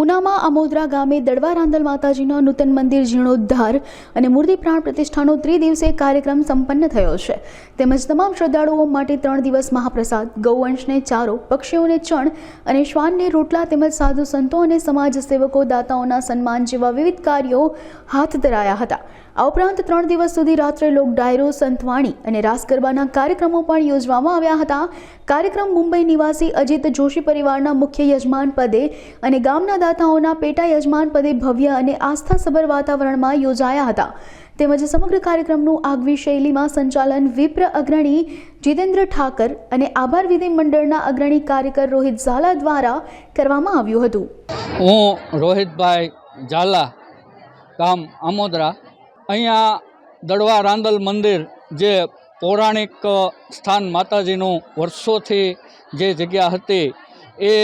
ઉનામાં આમોદરા ગામે દડવા રાંદલ માતાજીના નૂતન મંદિર જીર્ણોદ્ધાર અને મૂર્તિ પ્રાણ પ્રતિષ્ઠાનો ત્રિદિવસીય કાર્યક્રમ સંપન્ન થયો છે. તેમજ તમામ શ્રદ્ધાળુઓ માટે ત્રણ દિવસ મહાપ્રસાદ, ગૌવંશને ચારો, પક્ષીઓને ચણ અને શ્વાનને રોટલા તેમજ સાધુ સંતો અને સમાજ સેવકો દાતાઓના સન્માન જેવા વિવિધ કાર્યો હાથ ધરાયા હતા. આ ઉપરાંત ત્રણ દિવસ સુધી રાત્રે લોક ડાયરો, સંતવાણી અને રાસ ગરબાના કાર્યક્રમો પણ યોજવામાં આવ્યા હતા. કાર્યક્રમ મુંબઈ નિવાસી અજીત જોશી પરિવારના મુખ્ય યજમાન પદે અને ગામના દાતાઓના પેટા યજમાન પદે ભવ્ય અને આસ્થાસભર વાતાવરણમાં યોજાયા હતા. તેમજ સમગ્ર કાર્યક્રમનું આગવી શૈલીમાં સંચાલન વિપ્ર અગ્રણી જીતેન્દ્ર ઠાકર અને આભાર વિધિ મંડળના અગ્રણી કાર્યકર રોહિત ઝાલા દ્વારા કરવામાં આવ્યું હતું. હું રોહિતભાઈ ઝાલા, ગામ આમોદરા. અહીંયા દડવા રાંદલ મંદિર જે પૌરાણિક સ્થાન માતાજીનું વર્ષોથી જે જગ્યા હતી, એ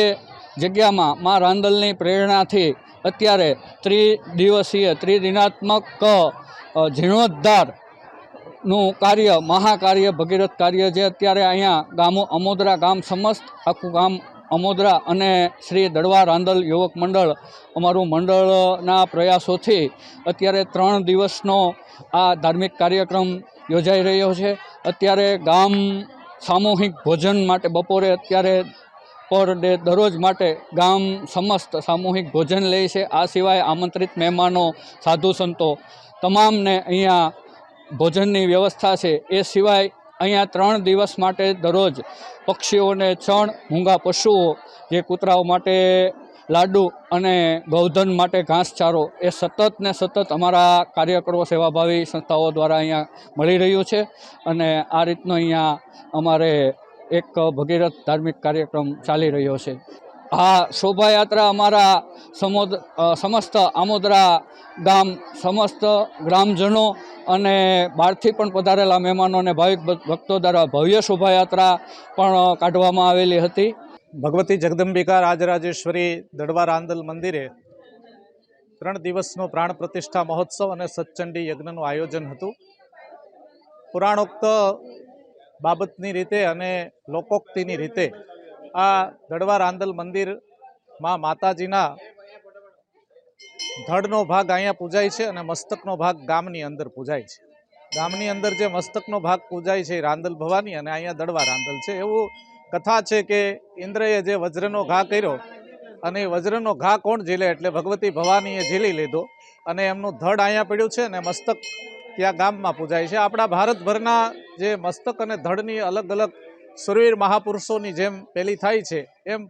જગ્યામાં મા રાંદલની પ્રેરણાથી અત્યારે ત્રિદિવસીય ત્રિદિનાત્મક અ, જીર્ણોદ્ધારનું કાર્ય મહાકાર્ય ભગીરથ કાર્ય જે અત્યારે અહીંયા ગામો અમોદરા ગામ સમસ્ત આખું ગામ અમોદરા અને શ્રી દડવા રાંદલ યુવક મંડળ અમારું મંડળના પ્રયાસોથી અત્યારે ત્રણ દિવસનો આ ધાર્મિક કાર્યક્રમ યોજાઈ રહ્યો છે. અત્યારે ગામ સામૂહિક ભોજન માટે બપોરે અત્યારે પર ડે દરરોજ માટે ગામ સમસ્ત સામૂહિક ભોજન લે છે. આ સિવાય આમંત્રિત મહેમાનો, સાધુ સંતો તમામને અહીંયા ભોજનની વ્યવસ્થા છે. એ સિવાય અહીંયા ત્રણ દિવસ માટે દરરોજ પક્ષીઓને ચણ, મૂંગા પશુઓ, જે કૂતરાઓ માટે લાડુ અને ગૌધન માટે ઘાસચારો, એ સતત ને સતત અમારા કાર્યકરો, સેવાભાવી સંસ્થાઓ દ્વારા અહીંયા મળી રહ્યું છે. અને આ રીતનો અહીંયા અમારે એક ભગીરથ ધાર્મિક કાર્યક્રમ ચાલી રહ્યો છે. આ શોભાયાત્રા અમારા સમોદ સમસ્ત આમોદરા ગામ, સમસ્ત ગ્રામજનો અને બહારથી પણ પધારેલા મહેમાનો અને ભાવિક ભક્તો દ્વારા ભવ્ય શોભાયાત્રા પણ કાઢવામાં આવેલી હતી. ભગવતી જગદંબિકા રાજરાજેશ્વરી દડવા રાંદલ મંદિરે ત્રણ દિવસનો પ્રાણ પ્રતિષ્ઠા મહોત્સવ અને સત્ચંડી યજ્ઞનું આયોજન હતું. પુરાણોક્ત બાબતની રીતે અને લોકોક્તિની રીતે આ દડવા રાંદલ મંદિરમાં માતાજીના ધડનો ભાગ અહીંયા પૂજાય છે અને મસ્તકનો ભાગ ગામની અંદર પૂજાય છે. ગામની અંદર જે મસ્તકનો ભાગ પૂજાય છે રાંદલ ભવાની અને અહીંયા દડવા રાંદલ છે. એવું કથા છે કે ઇન્દ્રએ જે વજ્રનો ઘા કર્યો અને વજ્રનો ઘા કોણ ઝીલે એટલે ભગવતી ભવાનીએ ઝીલી લીધો અને એમનું ધડ અહીંયા પડ્યું છે અને મસ્તક ત્યાં ગામમાં પૂજાય છે. આપણા ભારતભરના જે મસ્તક અને ધડની અલગ અલગ સુરવીર મહાપુરુષોની જેમ પેલી થાય છે, એમ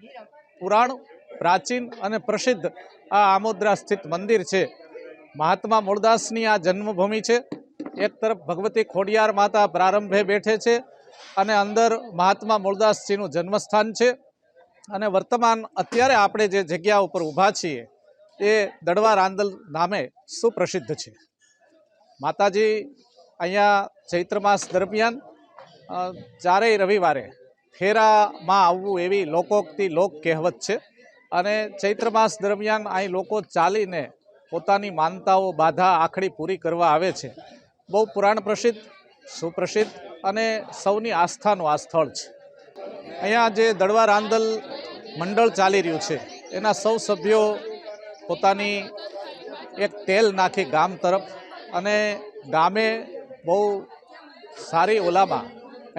પુરાણ, પ્રાચીન અને પ્રસિદ્ધ આ આમોદરા સ્થિત મંદિર છે. મહાત્મા મૂળદાસની આ જન્મભૂમિ છે. એક તરફ ભગવતી ખોડિયાર માતા પ્રારંભે બેઠે છે અને અંદર મહાત્મા મૂળદાસજીનું જન્મસ્થાન છે. અને વર્તમાન અત્યારે આપણે જે જગ્યા ઉપર ઊભા છીએ, એ દડવા રાંદલ નામે સુપ્રસિદ્ધ છે. માતાજી અહીંયા ચૈત્ર માસ દરમિયાન ચારેય રવિવારે ફેરામાં આવવું એવી લોકોક્તિ લોક કહેવત છે. અને ચૈત્ર માસ દરમિયાન અહીં લોકો ચાલીને પોતાની માનતાઓ, બાધા, આખડી પૂરી કરવા આવે છે. બહુ પુરાણ પ્રસિદ્ધ, સુપ્રસિદ્ધ અને સૌની આસ્થાનું આ સ્થળ છે. અહીંયા જે દડવા રાંદલ મંડળ ચાલી રહ્યું છે, એના સૌ સભ્યો પોતાની એક તેલ નાખી ગામ તરફ અને ગામે બહુ સારી ઓલામાં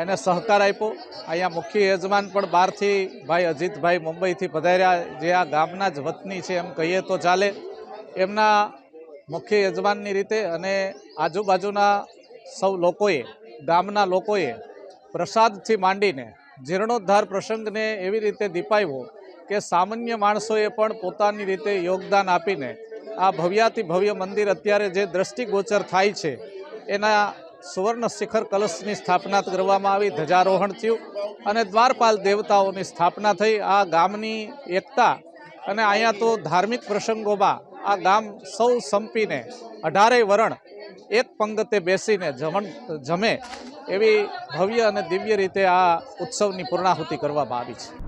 એને સહકાર આપ્યો. અહીંયા મુખ્ય યજમાન પણ બહારથી ભાઈ અજીતભાઈ મુંબઈથી પધાર્યા. જે આ ગામના જ વતની છે એમ કહીએ તો ચાલે. એમના મુખ્ય યજમાનની રીતે અને આજુબાજુના સૌ લોકોએ, ગામના લોકોએ પ્રસાદથી માંડીને જીર્ણોદ્ધાર પ્રસંગને એવી રીતે દીપાવ્યો કે સામાન્ય માણસોએ પણ પોતાની રીતે યોગદાન આપીને આ ભવ્યાતિ ભવ્ય મંદિર અત્યારે જે દ્રષ્ટિગોચર થાય છે, એના સુવર્ણ શિખર કલશની સ્થાપના કરવામાં આવી, ધ્વજારોહણ થયું અને દ્વારપાલ દેવતાઓની સ્થાપના થઈ. આ ગામની એકતા અને અહીંયા તો ધાર્મિક પ્રસંગોમાં આ ગામ સૌ સંપીને અઢારેય વરણ એક પંગતે બેસીને જમણ, જમે એવી ભવ્ય અને દિવ્ય રીતે આ ઉત્સવની પૂર્ણાહુતિ કરવામાં આવી છે.